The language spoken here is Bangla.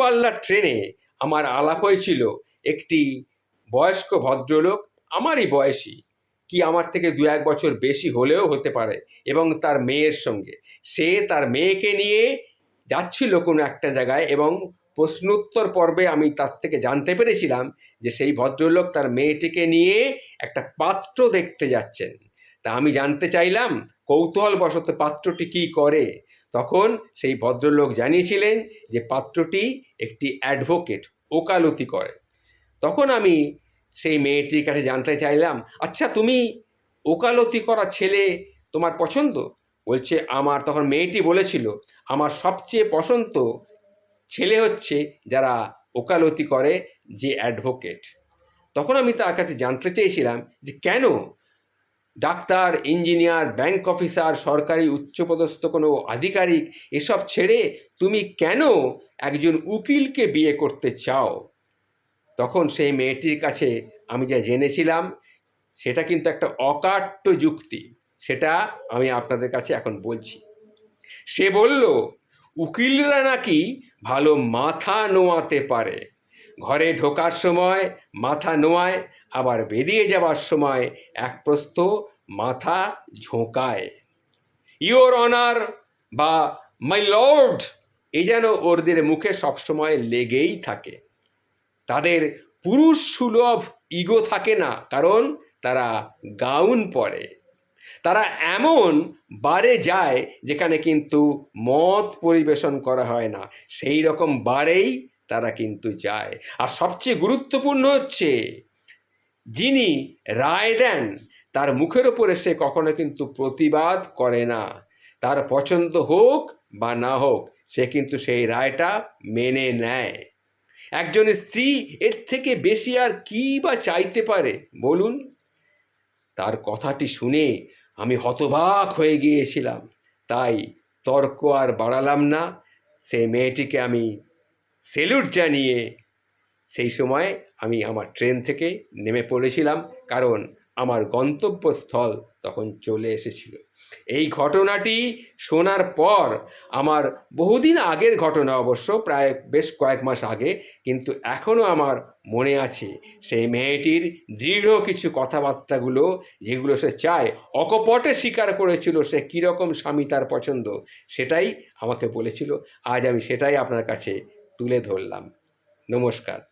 দূরপাল্লার ট্রেনে আমার আলাপ হয়েছিল একটি বয়স্ক ভদ্রলোক, আমারই বয়সী, কি আমার থেকে দু এক বছর বেশি হলেও হতে পারে এবং তার মেয়ের সঙ্গে। সে তার মেয়েকে নিয়ে যাচ্ছিল কোনো একটা জায়গায় এবং প্রশ্নোত্তর পর্বে আমি তার থেকে জানতে পেরেছিলাম যে সেই ভদ্রলোক তার মেয়েটিকে নিয়ে একটা পাত্র দেখতে যাচ্ছেন। তা আমি জানতে চাইলাম কৌতূহলবশত পাত্রটি কী করে। তখন সেই ভদ্রলোক জানিয়েছিলেন যে পাত্রটি একটি অ্যাডভোকেট, ওকালতি করে। তখন আমি সেই মেয়েটির কাছে জানতে চাইলাম আচ্ছা তুমি ওকালতি করা ছেলে তোমার পছন্দ? বলছে, আমার, তখন মেয়েটি বলেছিল, আমার সবচেয়ে পছন্দ ছেলে হচ্ছে যারা ওকালতি করে যে অ্যাডভোকেট। তখন আমি তার কাছে জানতে চেয়েছিলাম যে কেন ডাক্তার, ইঞ্জিনিয়ার ব্যাংক অফিসার সরকারি উচ্চপদস্থ কোনো আধিকারিক এসব ছেড়ে তুমি কেন একজন উকিলকে বিয়ে করতে চাও? তখন সেই মেয়েটির কাছে আমি যা জেনেছিলাম, সেটা কিন্তু একটা অকাট্য যুক্তি। সেটা আমি আপনাদের কাছে এখন বলছি। সে বলল, উকিলরা নাকি ভালো মাথা নোয়াতে পারে। ঘরে ঢোকার সময় মাথা নোয়ায় আবার বেরিয়ে যাবার সময় এক প্রস্ত মাথা ঝোঁকায়। ইওর অনার বা মাই লর্ড এই যেন ওরদের মুখে সবসময় লেগেই থাকে। তাদের পুরুষ সুলভ ইগো থাকে না, কারণ তারা গাউন পরে। তারা এমন বারে যায় যেখানে কিন্তু মদ পরিবেশন করা হয় না, সেই রকম বারেই তারা কিন্তু যায়। আর সবচেয়ে গুরুত্বপূর্ণ হচ্ছে যিনি রায় দেন, তার মুখের ওপরে সে কখনো কিন্তু প্রতিবাদ করে না। তার পছন্দ হোক বা না হোক, সে কিন্তু সেই রায়টা মেনে নেয়। একজন স্ত্রী এর থেকে বেশি আর কী বা চাইতে পারে? বলুন। তার কথাটি শুনে আমি হতবাক হয়ে গিয়েছিলাম। তাই তর্ক আর বাড়ালাম না। সেই মেয়েটিকে আমি সেলুট জানিয়ে সেই সময় আমি আমার ট্রেন থেকে নেমে পড়েছিলাম, কারণ আমার গন্তব্যস্থল তখন চলে এসেছিল। এই ঘটনাটি শোনার পর আমার বহুদিন আগের ঘটনা অবশ্য, প্রায় বেশ কয়েক মাস আগে, কিন্তু এখনও আমার মনে আছে। সেই মেয়েটির দৃঢ় কিছু কথাবার্তাগুলো, যেগুলো সে চায়, অকপটে স্বীকার করেছিল সে কীরকম স্বামী তার পছন্দ, সেটাই আমাকে বলেছিল। আজ আমি সেটাই আপনার কাছে তুলে ধরলাম। নমস্কার।